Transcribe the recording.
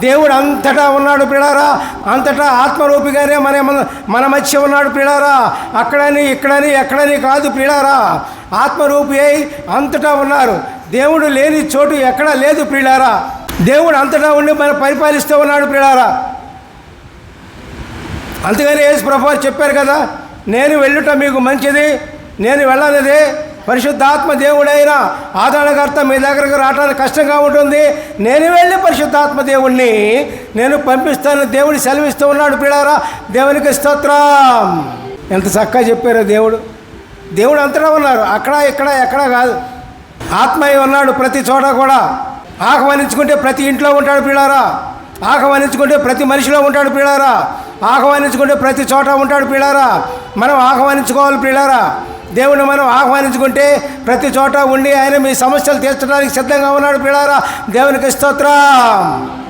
దేవుడు అంతటా ఉన్నాడు ప్రిడారా అంతటా ఆత్మరూపిగానే మన మన- మధ్య ఉన్నాడు ప్రిడారా అక్కడని ఇక్కడని ఎక్కడని కాదు ప్రిడారా ఆత్మరూపి అయి అంతటా ఉన్నారు. దేవుడు లేని చోటు ఎక్కడా లేదు ప్రిడారా దేవుడు అంతటా ఉండి మన పరిపాలిస్తూ ఉన్నాడు ప్రిడారా అందుకని యేసు ప్రభు చెప్పారు కదా నేను వెళ్ళుట మీకు మంచిది నేను వెళ్ళాలదే పరిశుద్ధాత్మ దేవుడైన ఆదరణకర్త మీ దగ్గరకు రావడానికి కష్టంగా ఉంటుంది. నేను వెళ్ళి పరిశుద్ధాత్మ దేవుణ్ణి నేను పంపిస్తాను. దేవుడు సెలవిస్తూ ఉన్నాడు పిల్లారా. దేవునికి స్తోత్రం. ఎంత చక్కగా చెప్పారో దేవుడు. దేవుడు అంతటా ఉన్నారు. అక్కడ ఇక్కడ ఎక్కడ కాదు. ఆత్మయ్య ఉన్నాడు ప్రతి చోట కూడా. ఆహ్వానించుకుంటే ప్రతి ఇంట్లో ఉంటాడు పిల్లారా. ఆహ్వానించుకుంటే ప్రతి మనిషిలో ఉంటాడు పిల్లారా. ఆహ్వానించుకుంటే ప్రతి చోట ఉంటాడు పిల్లారా. మనం ఆహ్వానించుకోవాలి ప్రియులారా. దేవుని మనం ఆహ్వానించుకుంటే ప్రతి చోట ఉండి ఆయన మీ సమస్యలు తీర్చడానికి సిద్ధంగా ఉన్నాడు పిల్లారా దేవునికి స్తోత్రం.